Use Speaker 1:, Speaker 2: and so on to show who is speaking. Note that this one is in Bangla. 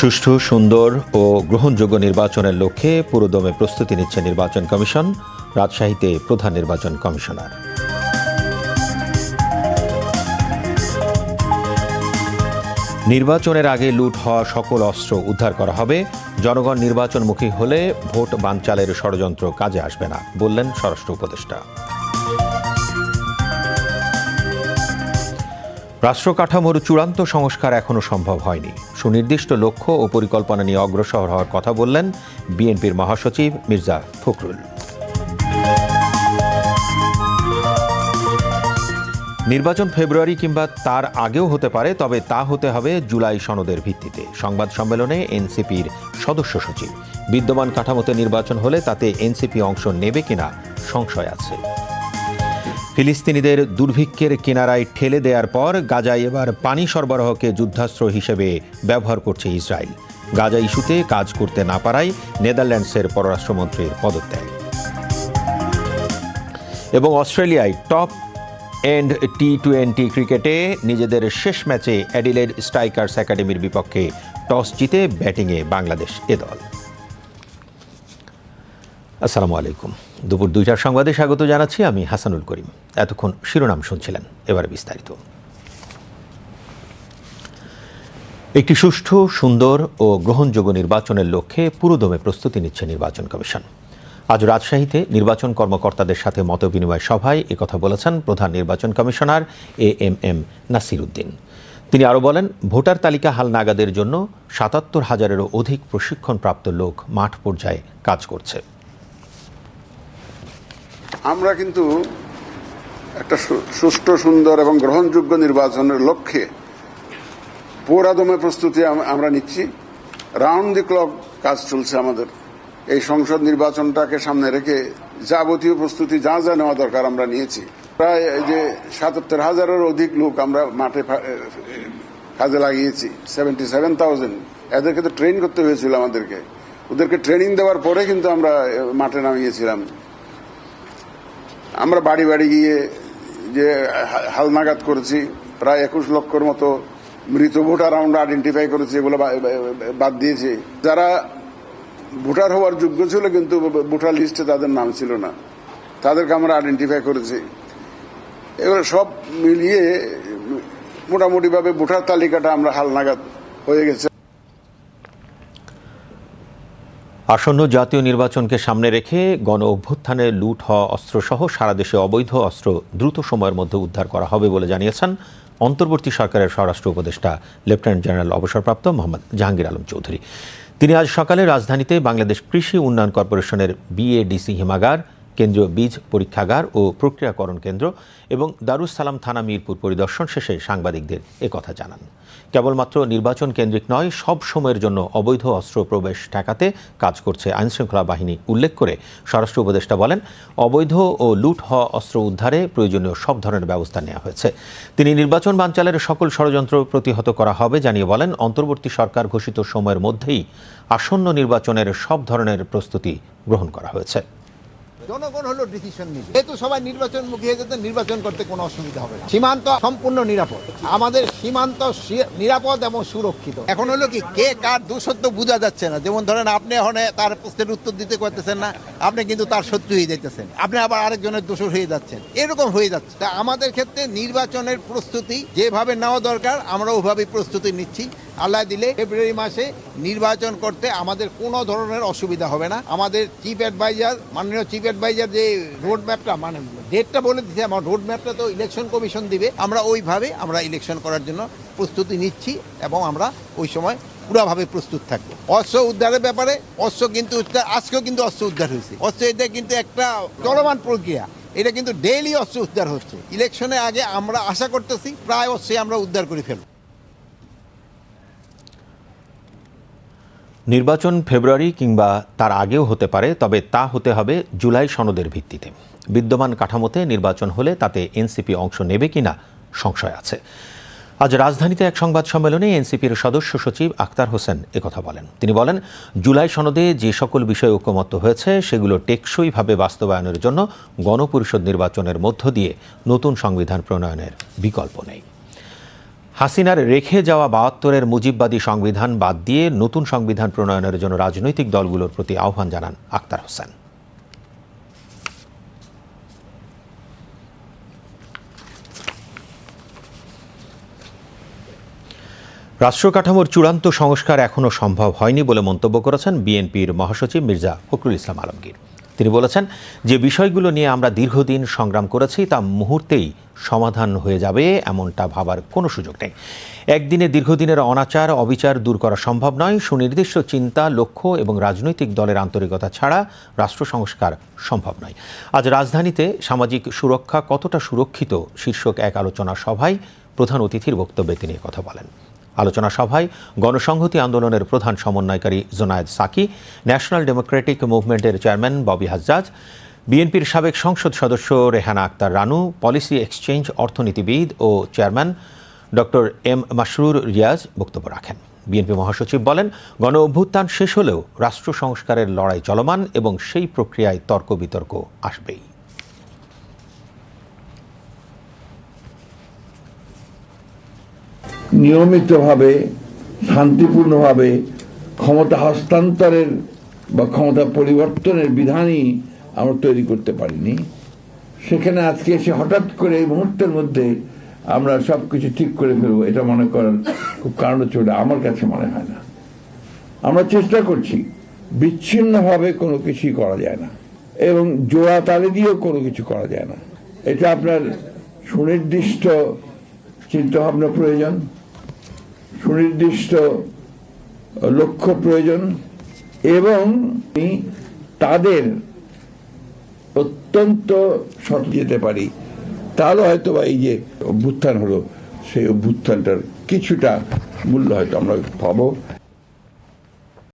Speaker 1: সুষ্ঠু, সুন্দর ও গ্রহণযোগ্য নির্বাচনের লক্ষ্যে পুরোদমে প্রস্তুতি নিচ্ছে নির্বাচন কমিশন, রাজশাহীতে প্রধান নির্বাচন কমিশনার। নির্বাচনের আগে লুট হওয়া সকল অস্ত্র উদ্ধার করা হবে। জনগণ নির্বাচনমুখী হলে ভোট বানচালের ষড়যন্ত্র কাজে আসবে না, বললেন স্বরাষ্ট্র উপদেষ্টা। রাষ্ট্র কাঠামোর চূড়ান্ত সংস্কার এখনও সম্ভব হয়নি। সুনির্দিষ্ট লক্ষ্য ও পরিকল্পনা নিয়ে অগ্রসর হওয়ার কথা বললেন বিএনপির মহাসচিব মির্জা ফখরুল। নির্বাচন ফেব্রুয়ারি কিংবা তার আগেও হতে পারে, তবে তা হতে হবে জুলাই সনদের ভিত্তিতে। সংবাদ সম্মেলনে এনসিপির সদস্য সচিব। বিদ্যমান কাঠামোতে নির্বাচন হলে তাতে এনসিপি অংশ নেবে কিনা সংশয় আছে। ফিলিস্তিনিদের দুর্ভিক্ষের কিনারায় ঠেলে দেওয়ার পর গাজায় এবার পানি সরবরাহকে যুদ্ধাস্ত্র হিসেবে ব্যবহার করছে ইসরায়েল। গাজা ইস্যুতে কাজ করতে না পারায় নেদারল্যান্ডসের পররাষ্ট্রমন্ত্রীর পদত্যাগ। এবং অস্ট্রেলিয়ায় টপ এন্ড টি টোয়েন্টি ক্রিকেটে নিজেদের শেষ ম্যাচে অ্যাডিলেড স্ট্রাইকার্স একাডেমির বিপক্ষে টস জিতে ব্যাটিংয়ে বাংলাদেশ এ দল। আসসালামু আলাইকুম। দুপুর দুইটার সংবাদে স্বাগত জানাচ্ছি আমি হাসানুল করিম। এতক্ষণ শিরোনাম শুনছিলেন, এবারে বিস্তারিত। একটি সুষ্ঠু, সুন্দর ও গ্রহণযোগ্য নির্বাচনের লক্ষ্যে পুরোদমে প্রস্তুতি নিচ্ছে নির্বাচন কমিশন। আজ রাজশাহীতে নির্বাচন কর্মকর্তাদের সাথে মতবিনিময় সভায় একথা বলেছেন প্রধান নির্বাচন commissioner A M M Nasir Uddin তিনি আরও বলেন, ভোটার তালিকা হালনাগাদের জন্য সাতাত্তর হাজারেরও অধিক প্রশিক্ষণপ্রাপ্ত লোক মাঠ পর্যায়ে কাজ করছে।
Speaker 2: আমরা কিন্তু একটা সুষ্ঠু, সুন্দর এবং গ্রহণযোগ্য নির্বাচনের লক্ষ্যে পুরাদমে প্রস্তুতি আমরা নিচ্ছি। রাউন্ড দি ক্লক কাজ চলছে আমাদের। এই সংসদ নির্বাচনটাকে সামনে রেখে যাবতীয় প্রস্তুতি যা যা নেওয়া দরকার আমরা নিয়েছি। প্রায় যে সাতাত্তর হাজারের অধিক লোক আমরা মাঠে কাজে লাগিয়েছি। সেভেন্টি সেভেন থাউজেন্ড এদেরকে তো ট্রেন করতে হয়েছিল আমাদেরকে। ওদেরকে ট্রেনিং দেওয়ার পরে কিন্তু আমরা মাঠে নামিয়েছিলাম। আমরা বাড়ি বাড়ি গিয়ে যে হালনাগাদ করেছি, প্রায় একুশ লক্ষর মতো মৃত ভোটার আমরা আইডেন্টিফাই করেছি, এগুলো বাদ দিয়েছি। যারা ভোটার হওয়ার যোগ্য ছিল কিন্তু ভোটার লিস্টে তাদের নাম ছিল না। তাদেরকে আমরা আইডেন্টিফাই করেছি। এবার সব মিলিয়ে মোটামুটিভাবে ভোটার তালিকাটা আমরা হালনাগাদ হয়ে গেছে।
Speaker 1: আসন্ন জাতীয় নির্বাচনকে সামনে রেখে গণ অভ্যুত্থানে লুট হওয়া অস্ত্রসহ সারা দেশে অবৈধ অস্ত্র দ্রুত সময়ের মধ্যে উদ্ধার করা হবে বলে জানিয়েছেন অন্তর্বর্তী সরকারের স্বরাষ্ট্র উপদেষ্টা লেফটেন্যান্ট জেনারেল অবসরপ্রাপ্ত মোহাম্মদ জাহাঙ্গীর আলম চৌধুরী। তিনি আজ সকালে রাজধানীতে বাংলাদেশ কৃষি উন্নয়ন কর্পোরেশনের বিএডিসি হিমাগার কেন্দ্রীয় বীজ পরীক্ষাগার ও প্রক্রিয়াকরণ কেন্দ্র এবং দারুস সালাম থানা মিরপুর পরিদর্শন শেষে সাংবাদিকদের একথা জানান। কেবলমাত্র নির্বাচন কেন্দ্রিক নয়, সব সময়ের জন্য অবৈধ অস্ত্র প্রবেশ ঠেকাতে কাজ করছে আইনশৃঙ্খলা বাহিনী, উল্লেখ করে স্বরাষ্ট্র উপদেষ্টা বলেন, অবৈধ ও লুট হওয়া অস্ত্র উদ্ধারে প্রয়োজনীয় সব ধরনের ব্যবস্থা নেওয়া হয়েছে। তিনি নির্বাচন বানচালের সকল ষড়যন্ত্র প্রতিহত করা হবে জানিয়ে বলেন, অন্তর্বর্তী সরকার ঘোষিত সময়ের মধ্যেই আসন্ন নির্বাচনের সব ধরনের প্রস্তুতি গ্রহণ করা হয়েছে।
Speaker 3: জনগণ হলো ডিসিশন নিবে। যেহেতু সবাই নির্বাচন মুখী হয়ে যেতে নির্বাচন করতে কোনো অসুবিধা হবে সীমান্ত সম্পূর্ণ নিরাপদ। আমাদের সীমান্ত নিরাপদ এবং সুরক্ষিত। এখন হলো কি, কে কার দোষত্ব বোঝা যাচ্ছে না। যেমন ধরেন আপনি এখন তার প্রশ্নের উত্তর দিতে করতেছেন না, আপনি কিন্তু তার শত্রু হয়ে যাইতেছেন। আপনি আবার আরেকজনের দোষর হয়ে যাচ্ছেন। এরকম হয়ে যাচ্ছে। তা আমাদের ক্ষেত্রে নির্বাচনের প্রস্তুতি যেভাবে নেওয়া দরকার, আমরা ওভাবেই প্রস্তুতি নিচ্ছি। আল্লাহ দিলে ফেব্রুয়ারি মাসে নির্বাচন করতে আমাদের কোনো ধরনের অসুবিধা হবে না। আমাদের চিফ অ্যাডভাইজার মাননীয় চিফ অ্যাডভাইজার যে রোড ম্যাপটা মানে ডেটটা বলে দিচ্ছে আমার রোড ম্যাপটা তো ইলেকশন কমিশন দিবে। আমরা ওইভাবে আমরা ইলেকশন করার জন্য প্রস্তুতি নিচ্ছি এবং আমরা ওই সময় পুরাভাবে প্রস্তুত থাকব। অস্ত্র উদ্ধারের ব্যাপারে, অস্ত্র কিন্তু আজকেও কিন্তু অস্ত্র উদ্ধার হয়েছে। অস্ত্র এটা কিন্তু একটা চলমান প্রক্রিয়া। এটা কিন্তু ডেইলি অস্ত্র উদ্ধার হচ্ছে। ইলেকশনের আগে আমরা আশা করতেছি, প্রায় অস্ত্রে আমরা উদ্ধার করে ফেলব।
Speaker 1: নির্বাচন ফেব্রুয়ারি কিংবা তার আগেও হতে পারে, তবে তা হতে হবে জুলাই সনদের ভিত্তিতে। বিদ্যমান কাঠামোতে নির্বাচন হলে তাতে এনসিপি অংশ নেবে কিনা সংশয় আছে। আজ রাজধানীতে এক সংবাদ সম্মেলনে এনসিপির সদস্য সচিব আক্তার হোসেন একথা বলেন। তিনি বলেন, জুলাই সনদে যে সকল বিষয় ঐক্যমত্য হয়েছে, সেগুলো টেকসইভাবে বাস্তবায়নের জন্য গণপরিষদ নির্বাচনের মধ্য দিয়ে নতুন সংবিধান প্রণয়নের বিকল্প নেই। হাসিনার রেখে যাওয়া বাহাত্তরের মুজিববাদী সংবিধান বাদ দিয়ে নতুন সংবিধান প্রণয়নের জন্য রাজনৈতিক দলগুলোর প্রতি আহ্বান জানান আক্তার হোসেন। রাষ্ট্র কাঠামোর চূড়ান্ত সংস্কার এখনও সম্ভব হয়নি বলে মন্তব্য করেছেন বিএনপির মহাসচিব মির্জা ফখরুল ইসলাম আলমগীর। তিনি বলেছেন, যে বিষয়গুলো নিয়ে আমরা দীর্ঘদিন সংগ্রাম করেছি, তা মুহূর্তেই সমাধান হয়ে যাবে এমনটা ভাবার কোনো সুযোগ নেই। একদিনে দীর্ঘদিনের অনাচার, অবিচার দূর করা সম্ভব নয়। সুনির্দিষ্ট চিন্তা, লক্ষ্য এবং রাজনৈতিক দলের আন্তরিকতা ছাড়া রাষ্ট্র সংস্কার সম্ভব নয়। আজ রাজধানীতে সামাজিক সুরক্ষা কতটা সুরক্ষিত, শীর্ষক এক আলোচনা সভায় প্রধান অতিথির বক্তব্যে তিনি কথা বলেন। আলোচনা সভায় গণসংহতি আন্দোলনের প্রধান সমন্বয়কারী জোনায়েদ সাকি, ন্যাশনাল ডেমোক্রেটিক মুভমেন্টের চেয়ারম্যান ববি হাজ্জাজ, বিএনপির সাবেক সংসদ সদস্য রেহানা আক্তার রানু, পলিসি এক্সচেঞ্জ অর্থনীতিবিদ ও chairman doctor M Masrur Riaz বক্তব্য রাখেন। বিএনপি মহাসচিব বলেন, গণ অভ্যুত্থান শেষ হলেও রাষ্ট্র সংস্কারের লড়াই চলমান এবং সেই প্রক্রিয়ায় তর্ক বিতর্ক আসবেই।
Speaker 4: নিয়মিতভাবে, শান্তিপূর্ণভাবে ক্ষমতা হস্তান্তরের বা ক্ষমতা পরিবর্তনের বিধানই আমরা তৈরি করতে পারিনি। সেখানে আজকে এসে হঠাৎ করে এই মুহূর্তের মধ্যে আমরা সব কিছু ঠিক করে ফেলব, এটা মনে করার খুব কারণ হচ্ছে ওটা আমার কাছে মনে হয় না। আমরা চেষ্টা করছি, বিচ্ছিন্নভাবে কোনো কিছুই করা যায় না এবং জোড়া তালে দিয়েও কোনো কিছু করা যায় না। এটা আপনার সুনির্দিষ্ট চিন্তাভাবনা প্রয়োজন। সুনির্দিষ্ট লক্ষ্য প্রয়োজন এবং তাদের অত্যন্ত সত যেতে পারি। তাহলে হয়তো বা এই যে অভ্যুত্থান হলো, সেই অভ্যুত্থানটার কিছুটা মূল্য হয়তো আমরা পাবো।